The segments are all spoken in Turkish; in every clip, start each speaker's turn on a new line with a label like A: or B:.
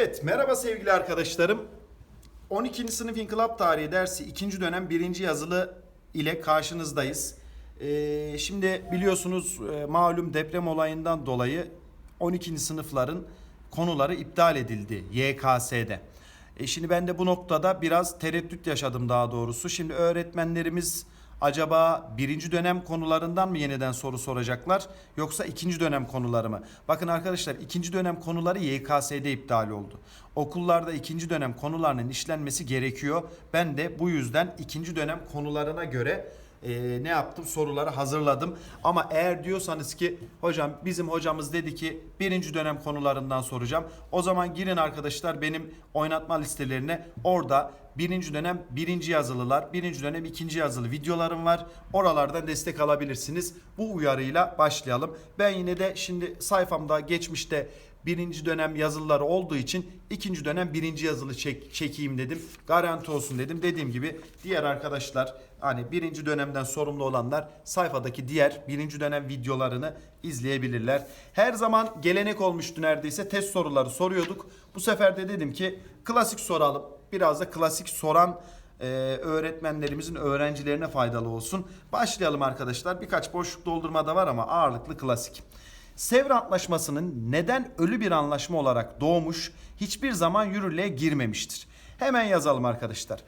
A: Evet, merhaba sevgili arkadaşlarım. 12. sınıf İnkılap Tarihi dersi 2. dönem 1. yazılı ile karşınızdayız. Ee, şimdi biliyorsunuz e, malum deprem olayından dolayı 12. sınıfların konuları iptal edildi YKS'de. E şimdi ben de bu noktada biraz tereddüt yaşadım daha doğrusu. Şimdi öğretmenlerimiz acaba birinci dönem konularından mı yeniden soru soracaklar yoksa ikinci dönem konuları mı? Bakın arkadaşlar ikinci dönem konuları YKS'de iptal oldu. Okullarda ikinci dönem konularının işlenmesi gerekiyor. Ben de bu yüzden ikinci dönem konularına göre e, ne yaptım soruları hazırladım. Ama eğer diyorsanız ki hocam bizim hocamız dedi ki birinci dönem konularından soracağım. O zaman girin arkadaşlar benim oynatma listelerine orada birinci dönem birinci yazılılar, birinci dönem ikinci yazılı videolarım var. Oralardan destek alabilirsiniz. Bu uyarıyla başlayalım. Ben yine de şimdi sayfamda geçmişte birinci dönem yazılıları olduğu için ikinci dönem birinci yazılı çek, çekeyim dedim. Garanti olsun dedim. Dediğim gibi diğer arkadaşlar hani birinci dönemden sorumlu olanlar sayfadaki diğer birinci dönem videolarını izleyebilirler. Her zaman gelenek olmuştu neredeyse test soruları soruyorduk. Bu sefer de dedim ki klasik soralım. Biraz da klasik soran e, öğretmenlerimizin öğrencilerine faydalı olsun. Başlayalım arkadaşlar. Birkaç boşluk doldurma da var ama ağırlıklı klasik. Sevr Antlaşması'nın neden ölü bir anlaşma olarak doğmuş, hiçbir zaman yürürlüğe girmemiştir. Hemen yazalım arkadaşlar.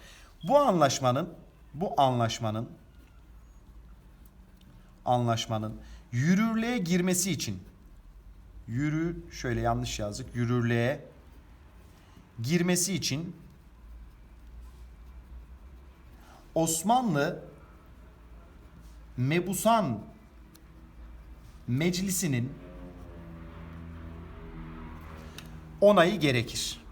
A: Bu anlaşmanın bu anlaşmanın anlaşmanın yürürlüğe girmesi için yürü şöyle yanlış yazdık. Yürürlüğe girmesi için Osmanlı Mebusan Meclisi'nin onayı gerekir.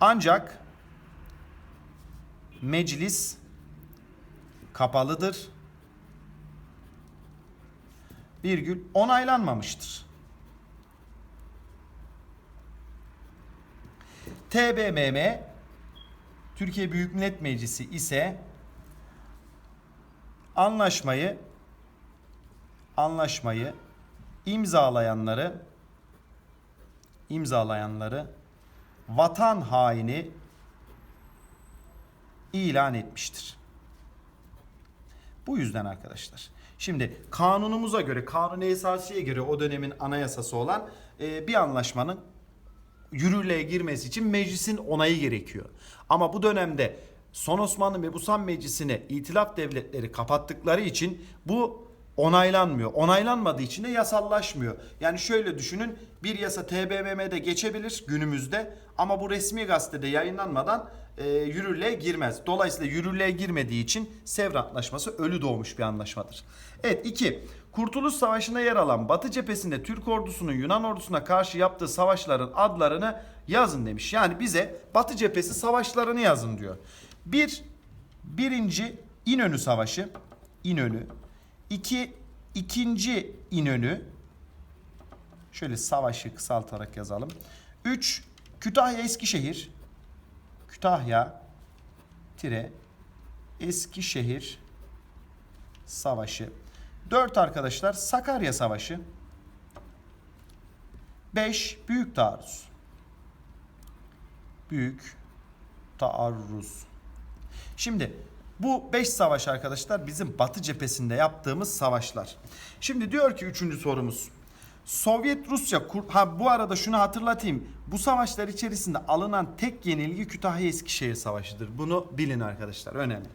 A: Ancak meclis kapalıdır. Virgül onaylanmamıştır. TBMM Türkiye Büyük Millet Meclisi ise anlaşmayı anlaşmayı imzalayanları imzalayanları vatan haini ilan etmiştir. Bu yüzden arkadaşlar. Şimdi kanunumuza göre, kanun esasiye göre o dönemin anayasası olan e, bir anlaşmanın yürürlüğe girmesi için meclisin onayı gerekiyor. Ama bu dönemde Son Osmanlı Mebusan Meclisi'ne itilaf devletleri kapattıkları için bu onaylanmıyor. Onaylanmadığı için de yasallaşmıyor. Yani şöyle düşünün bir yasa TBMM'de geçebilir günümüzde ama bu resmi gazetede yayınlanmadan e, yürürlüğe girmez. Dolayısıyla yürürlüğe girmediği için Sevr Antlaşması ölü doğmuş bir anlaşmadır. Evet 2. Kurtuluş Savaşı'nda yer alan Batı cephesinde Türk ordusunun Yunan ordusuna karşı yaptığı savaşların adlarını yazın demiş. Yani bize Batı cephesi savaşlarını yazın diyor. Bir, birinci İnönü Savaşı. İnönü. İki, ikinci İnönü. Şöyle savaşı kısaltarak yazalım. Üç, Kütahya Eskişehir. Kütahya tire Eskişehir Savaşı. 4 arkadaşlar Sakarya Savaşı. 5 Büyük Taarruz. Büyük Taarruz. Şimdi bu 5 savaş arkadaşlar bizim Batı cephesinde yaptığımız savaşlar. Şimdi diyor ki 3. sorumuz. Sovyet Rusya ha bu arada şunu hatırlatayım. Bu savaşlar içerisinde alınan tek yenilgi Kütahya Eskişehir Savaşı'dır. Bunu bilin arkadaşlar önemli.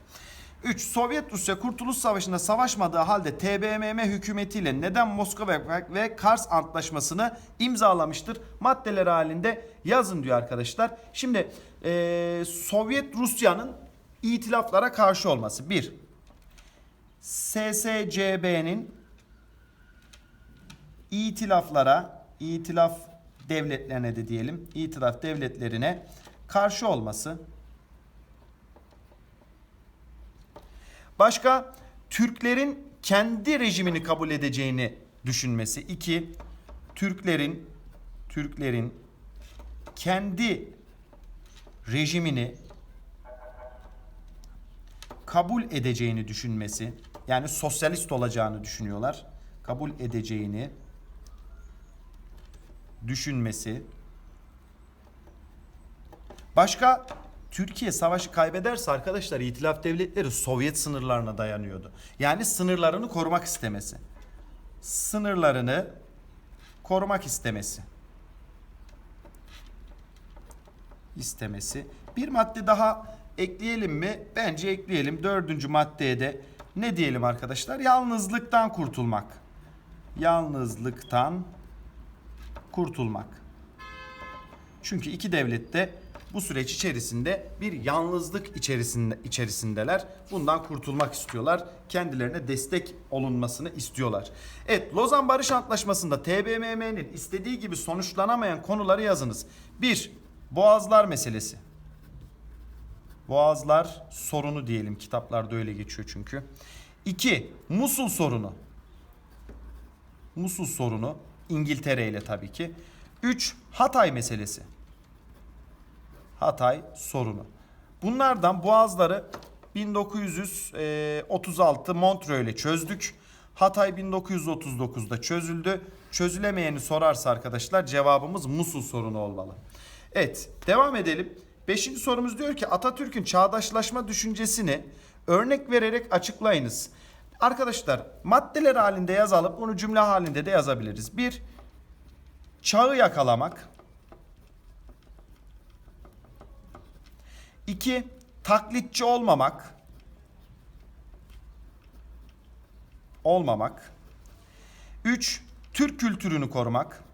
A: 3. Sovyet Rusya Kurtuluş Savaşı'nda savaşmadığı halde TBMM hükümetiyle neden Moskova ve Kars Antlaşması'nı imzalamıştır? Maddeler halinde yazın diyor arkadaşlar. Şimdi eee, Sovyet Rusya'nın itilaflara karşı olması. 1. SSCB'nin itilaflara, itilaf devletlerine de diyelim, itilaf devletlerine karşı olması. Başka Türklerin kendi rejimini kabul edeceğini düşünmesi. 2. Türklerin Türklerin kendi rejimini kabul edeceğini düşünmesi. Yani sosyalist olacağını düşünüyorlar. Kabul edeceğini düşünmesi. Başka Türkiye savaşı kaybederse arkadaşlar İtilaf devletleri Sovyet sınırlarına dayanıyordu. Yani sınırlarını korumak istemesi. Sınırlarını korumak istemesi. istemesi. Bir madde daha ekleyelim mi? Bence ekleyelim. Dördüncü maddeye de ne diyelim arkadaşlar? Yalnızlıktan kurtulmak. Yalnızlıktan kurtulmak. Çünkü iki devlet de bu süreç içerisinde bir yalnızlık içerisinde içerisindeler. Bundan kurtulmak istiyorlar. Kendilerine destek olunmasını istiyorlar. Evet, Lozan Barış Antlaşması'nda TBMM'nin istediği gibi sonuçlanamayan konuları yazınız. 1. Boğazlar meselesi. Boğazlar sorunu diyelim. Kitaplarda öyle geçiyor çünkü. 2. Musul sorunu. Musul sorunu İngiltere ile tabii ki. 3. Hatay meselesi. Hatay sorunu. Bunlardan boğazları 1936 Montreux'le çözdük. Hatay 1939'da çözüldü. Çözülemeyeni sorarsa arkadaşlar cevabımız Musul sorunu olmalı. Evet devam edelim. Beşinci sorumuz diyor ki Atatürk'ün çağdaşlaşma düşüncesini örnek vererek açıklayınız. Arkadaşlar maddeler halinde yazalım. Bunu cümle halinde de yazabiliriz. Bir, çağı yakalamak. İki, taklitçi olmamak. Olmamak. Üç, Türk kültürünü korumak.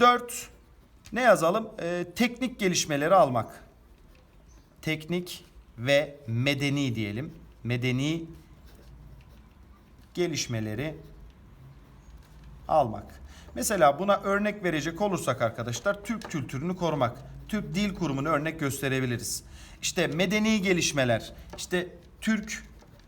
A: Dört, ne yazalım? Ee, teknik gelişmeleri almak. Teknik ve medeni diyelim. Medeni gelişmeleri almak. Mesela buna örnek verecek olursak arkadaşlar Türk kültürünü korumak. Türk Dil Kurumu'nu örnek gösterebiliriz. İşte medeni gelişmeler, işte Türk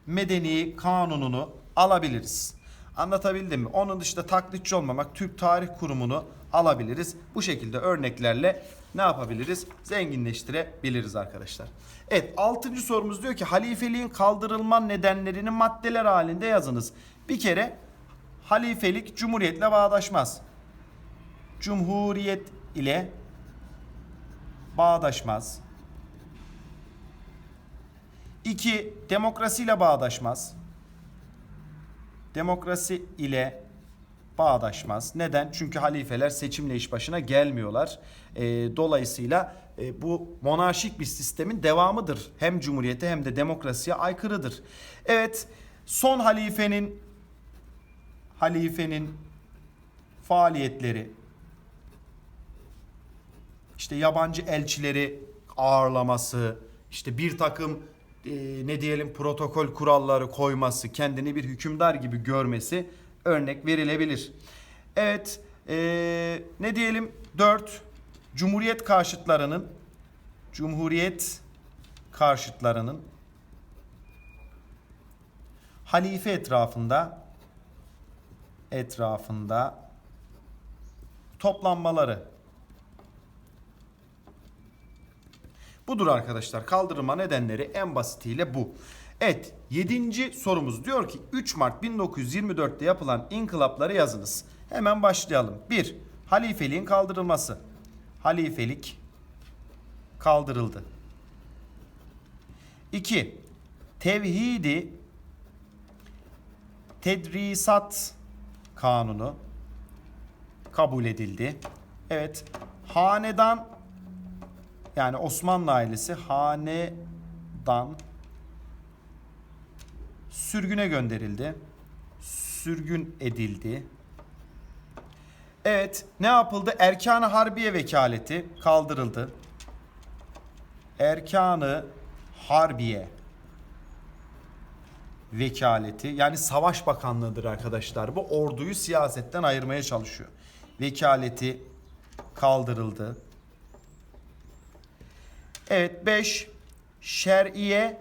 A: Medeni Kanununu alabiliriz. Anlatabildim mi? Onun dışında taklitçi olmamak, Türk Tarih Kurumu'nu alabiliriz. Bu şekilde örneklerle ne yapabiliriz? Zenginleştirebiliriz arkadaşlar. Evet, altıncı sorumuz diyor ki halifeliğin kaldırılma nedenlerini maddeler halinde yazınız. Bir kere halifelik cumhuriyetle bağdaşmaz. Cumhuriyet ile bağdaşmaz. İki, demokrasiyle bağdaşmaz. Demokrasi ile bağdaşmaz. Neden? Çünkü halifeler seçimle iş başına gelmiyorlar. E, dolayısıyla e, bu monarşik bir sistemin devamıdır. Hem cumhuriyete hem de demokrasiye aykırıdır. Evet, son halifenin halifenin faaliyetleri işte yabancı elçileri ağırlaması, işte bir takım e, ne diyelim protokol kuralları koyması, kendini bir hükümdar gibi görmesi örnek verilebilir. Evet, e, ne diyelim 4 Cumhuriyet karşıtlarının Cumhuriyet karşıtlarının halife etrafında etrafında toplanmaları. Budur arkadaşlar. Kaldırılma nedenleri en basitiyle bu. Evet, 7. sorumuz diyor ki 3 Mart 1924'te yapılan inkılapları yazınız. Hemen başlayalım. 1. Halifeliğin kaldırılması. Halifelik kaldırıldı. 2. Tevhidi tedrisat kanunu kabul edildi. Evet. Hanedan yani Osmanlı ailesi hanedan sürgüne gönderildi. Sürgün edildi. Evet, ne yapıldı? Erkan-ı Harbiye vekaleti kaldırıldı. Erkanı Harbiye vekaleti yani savaş bakanlığıdır arkadaşlar. Bu orduyu siyasetten ayırmaya çalışıyor. Vekaleti kaldırıldı. Evet 5 şer'iye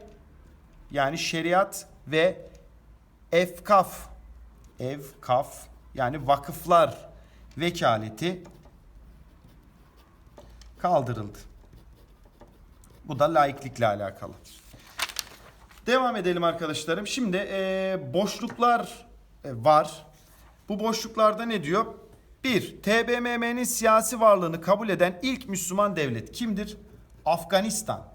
A: yani şeriat ve efkaf evkaf yani vakıflar vekaleti kaldırıldı. Bu da laiklikle alakalı. Devam edelim arkadaşlarım. Şimdi e, boşluklar e, var. Bu boşluklarda ne diyor? 1. TBMM'nin siyasi varlığını kabul eden ilk Müslüman devlet kimdir? Afganistan.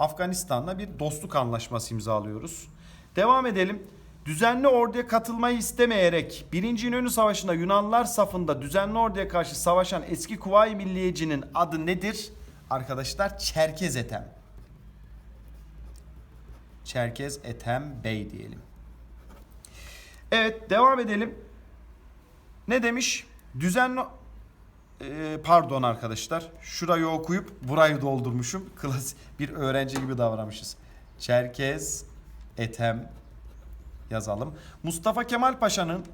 A: Afganistan'la bir dostluk anlaşması imzalıyoruz. Devam edelim. Düzenli orduya katılmayı istemeyerek 1. İnönü Savaşı'nda Yunanlılar safında düzenli orduya karşı savaşan eski Kuvayi Milliyeci'nin adı nedir? Arkadaşlar Çerkez Ethem. Çerkez Ethem Bey diyelim. Evet devam edelim. Ne demiş? Düzenli Ee, pardon arkadaşlar. Şurayı okuyup burayı doldurmuşum. Klas bir öğrenci gibi davranmışız. Çerkez Ethem yazalım. Mustafa Kemal Paşa'nın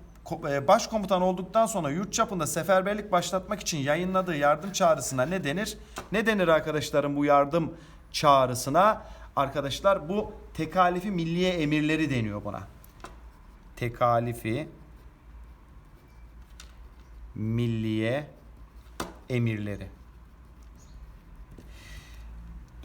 A: e, başkomutan olduktan sonra yurt çapında seferberlik başlatmak için yayınladığı yardım çağrısına ne denir? Ne denir arkadaşlarım bu yardım çağrısına? Arkadaşlar bu tekalifi milliye emirleri deniyor buna. Tekalifi milliye emirleri.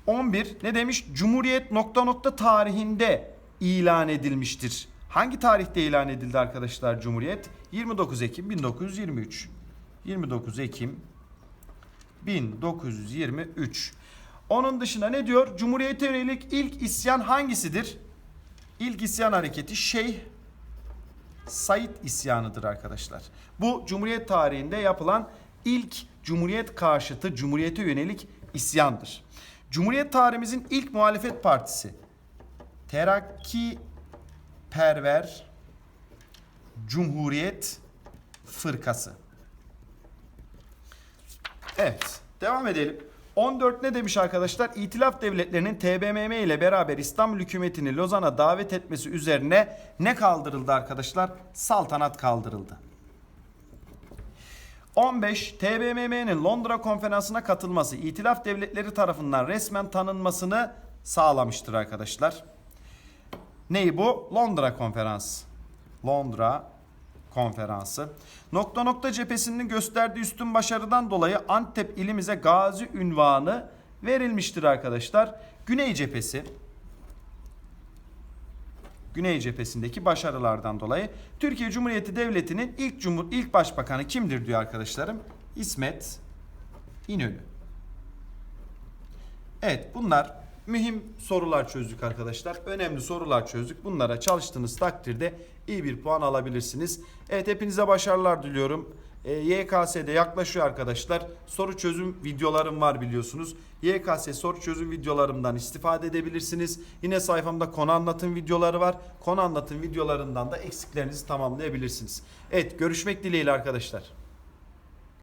A: 11 ne demiş? Cumhuriyet nokta nokta tarihinde ilan edilmiştir. Hangi tarihte ilan edildi arkadaşlar Cumhuriyet? 29 Ekim 1923. 29 Ekim 1923. Onun dışında ne diyor? Cumhuriyete yönelik ilk isyan hangisidir? İlk isyan hareketi Şeyh Said isyanıdır arkadaşlar. Bu Cumhuriyet tarihinde yapılan ilk Cumhuriyet karşıtı Cumhuriyete yönelik isyandır. Cumhuriyet tarihimizin ilk muhalefet partisi Terakki Perver Cumhuriyet Fırkası. Evet, devam edelim. 14 ne demiş arkadaşlar? İtilaf devletlerinin TBMM ile beraber İstanbul hükümetini Lozan'a davet etmesi üzerine ne kaldırıldı arkadaşlar? Saltanat kaldırıldı. 15 TBMM'nin Londra konferansına katılması İtilaf devletleri tarafından resmen tanınmasını sağlamıştır arkadaşlar. Neyi bu? Londra konferansı. Londra konferansı. Nokta nokta cephesinin gösterdiği üstün başarıdan dolayı Antep ilimize gazi ünvanı verilmiştir arkadaşlar. Güney cephesi Güney cephesindeki başarılardan dolayı Türkiye Cumhuriyeti Devleti'nin ilk cumhur ilk başbakanı kimdir diyor arkadaşlarım? İsmet İnönü. Evet bunlar mühim sorular çözdük arkadaşlar. Önemli sorular çözdük. Bunlara çalıştığınız takdirde iyi bir puan alabilirsiniz. Evet hepinize başarılar diliyorum. E, YKS'de yaklaşıyor arkadaşlar. Soru çözüm videolarım var biliyorsunuz. YKS soru çözüm videolarımdan istifade edebilirsiniz. Yine sayfamda konu anlatım videoları var. Konu anlatım videolarından da eksiklerinizi tamamlayabilirsiniz. Evet görüşmek dileğiyle arkadaşlar.